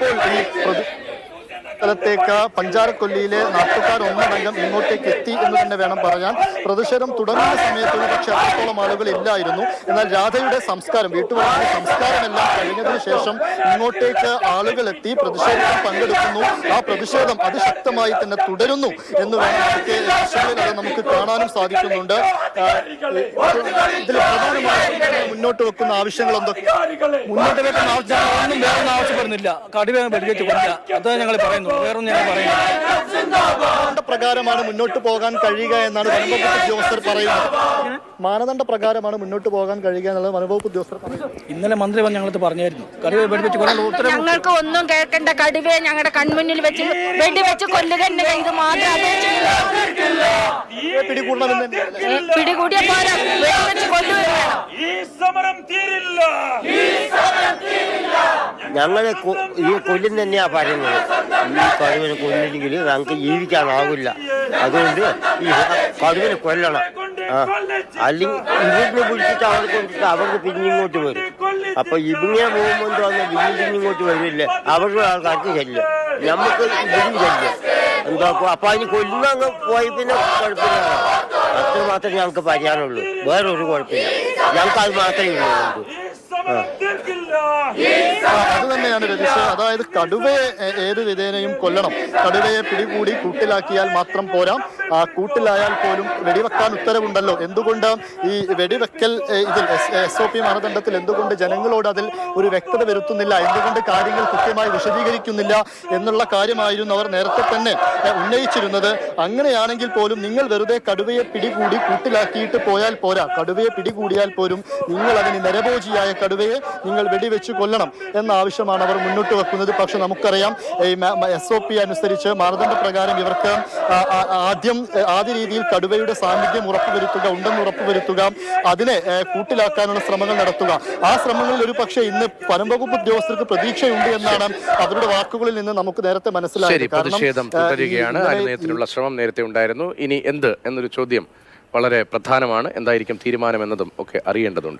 Napoli. ഇങ്ങോട്ടേക്ക് പഞ്ചാരക്കൊല്ലിയിലെ നാട്ടുകാർ ഒന്നടങ്കം ഇങ്ങോട്ടേക്ക് എത്തി എന്ന് തന്നെ വേണം പറയാൻ. പ്രതിഷേധം തുടങ്ങുന്ന സമയത്ത് ഒരു പക്ഷേ അത്രത്തോളം ആളുകൾ ഇല്ലായിരുന്നു. എന്നാൽ രാധയുടെ സംസ്കാരം വീട്ടുവളപ്പിന്റെ സംസ്കാരമെല്ലാം കഴിഞ്ഞതിന് ശേഷം ഇങ്ങോട്ടേക്ക് ആളുകൾ എത്തി പ്രതിഷേധത്തിൽ പങ്കെടുക്കുന്നു. ആ പ്രതിഷേധം അതിശക്തമായി തന്നെ തുടരുന്നു എന്ന് വേണം നമുക്ക് ദൃശ്യങ്ങളിൽ അത് നമുക്ക് കാണാനും സാധിക്കുന്നുണ്ട്. ഇതിൽ പ്രധാനമായും മുന്നോട്ട് വെക്കുന്ന ആവശ്യങ്ങൾ എന്തൊക്കെ? മുന്നോട്ട് വെക്കുന്ന ആവശ്യങ്ങൾ ഒന്നും വേറെ ആവശ്യപ്പെടുന്നില്ല. കടുവ പരിഗണിച്ചു കൊല്ല അത് ഞങ്ങൾ പറയുന്നു വേറൊന്നും ഞാൻ പറയുന്നില്ല മാനദണ്ഡ പ്രകാരമാണ് മുന്നോട്ട് പോകാൻ കഴിയുക എന്നാണ് വനംവകുപ്പ് ഉദ്യോഗസ്ഥർ പറയുന്നത്. മാനദണ്ഡ പ്രകാരമാണ് മുന്നോട്ട് പോകാൻ കഴിയുക എന്നുള്ളത് വനംവകുപ്പ് ഉദ്യോഗസ്ഥർ പറയുന്നത്. ഇന്നലെ മന്ത്രി വന്ന് ഞങ്ങളത് പറഞ്ഞായിരുന്നു. കടുവ വെടിവെച്ച് ഞങ്ങൾക്ക് ഒന്നും കേൾക്കേണ്ട. കടുവയെ ഞങ്ങളുടെ കൺമുന്നിൽ വെച്ച് വെടിവെച്ച് കൊല്ലുക ഇത് മാത്രം പിടികൂടണമെന്ന് പിടികൂടിയ പോരാ. വെടിവെച്ച് കൊല്ലുക ഈ സമരം തീരില്ല. ഞങ്ങളെ ഈ കൊല്ലും തന്നെയാ പറയുന്നത്. ഈ കടുവനെ കൊന്നില്ലെങ്കിൽ ഞങ്ങൾക്ക് ജീവിക്കാനാവില്ല. അതുകൊണ്ട് ഈ കടുവനെ കൊല്ലണം. അല്ലെങ്കിൽ ഇവിടുന്ന് പിടിച്ചിട്ട് അവിടെ കൊണ്ടിട്ട് അവർക്ക് പിന്നിങ്ങോട്ട് വരും. അപ്പൊ ഇവിടെ പോകുമ്പോൾ തോന്നുന്നു ഇവിടെ പിന്നിങ്ങോട്ട് വരില്ലേ? അവരുടെ ആൾക്കാർക്ക് ശല്യം. നമുക്ക് ഇവിടും ശല്യം. എന്താ അപ്പൊ അതിന് കൊല്ലുന്ന അങ്ങ് പോയി പിന്നെ കുഴപ്പമില്ല. അത്ര മാത്രമേ ഞങ്ങൾക്ക് പറയാനുള്ളൂ. വേറൊരു കുഴപ്പമില്ല. ഞങ്ങൾക്ക് അത് മാത്രമേ ഉള്ളൂ. അത് തന്നെയാണ് അതായത് കടുവയെ ഏത് വിധേനയും കൊല്ലണം. കടുവയെ പിടികൂടി കൂട്ടിലാക്കിയാൽ മാത്രം പോരാ. കൂട്ടിലായാൽ പോലും വെടിവെക്കാൻ ഉത്തരവുണ്ടല്ലോ. എന്തുകൊണ്ട് ഈ വെടിവെക്കൽ ഇതിൽ എസ് ഒ പി മാനദണ്ഡത്തിൽ എന്തുകൊണ്ട് ജനങ്ങളോട് അതിൽ ഒരു വ്യക്തത വരുത്തുന്നില്ല? എന്തുകൊണ്ട് കാര്യങ്ങൾ കൃത്യമായി വിശദീകരിക്കുന്നില്ല എന്നുള്ള കാര്യമായിരുന്നു അവർ നേരത്തെ തന്നെ ഉന്നയിച്ചിരുന്നത്. അങ്ങനെയാണെങ്കിൽ പോലും നിങ്ങൾ വെറുതെ കടുവയെ പിടികൂടി കൂട്ടിലാക്കിയിട്ട് പോയാൽ പോരാ. കടുവയെ പിടികൂടിയാൽ പോലും നിങ്ങൾ അതിന് നരഭോജിയായ കടുവയെ നിങ്ങൾ വെടിവെച്ച് കൊല്ലണം എന്ന ആവശ്യമാണ് അവർ മുന്നോട്ട് വെക്കുന്നത്. പക്ഷെ നമുക്കറിയാം എസ് ഒ പി അനുസരിച്ച് മാനദണ്ഡ പ്രകാരം ഇവർക്ക് ആദ്യം ആ, ആദ്യം ആദ്യ രീതിയിൽ കടുവയുടെ സാന്നിധ്യം ഉറപ്പുവരുത്തുക ഉണ്ടെന്ന് ഉറപ്പുവരുത്തുക അതിനെ കൂട്ടിലാക്കാനുള്ള ശ്രമങ്ങൾ നടത്തുക. ആ ശ്രമങ്ങളിൽ ഒരു പക്ഷേ ഇന്ന് വനംവകുപ്പ് ഉദ്യോഗസ്ഥർക്ക് പ്രതീക്ഷയുണ്ട് എന്നാണ് അവരുടെ വാക്കുകളിൽ നിന്ന് നമുക്ക് നേരത്തെ മനസ്സിലായത്. പ്രതിഷേധം തുടരുകയാണ്. അനുനയത്തിനുള്ള ശ്രമം നേരത്തെ ഉണ്ടായിരുന്നു. ഇനി എന്ത് എന്നൊരു ചോദ്യം വളരെ പ്രധാനമാണ്. എന്തായിരിക്കും തീരുമാനം എന്നതും ഒക്കെ അറിയേണ്ടതുണ്ട്.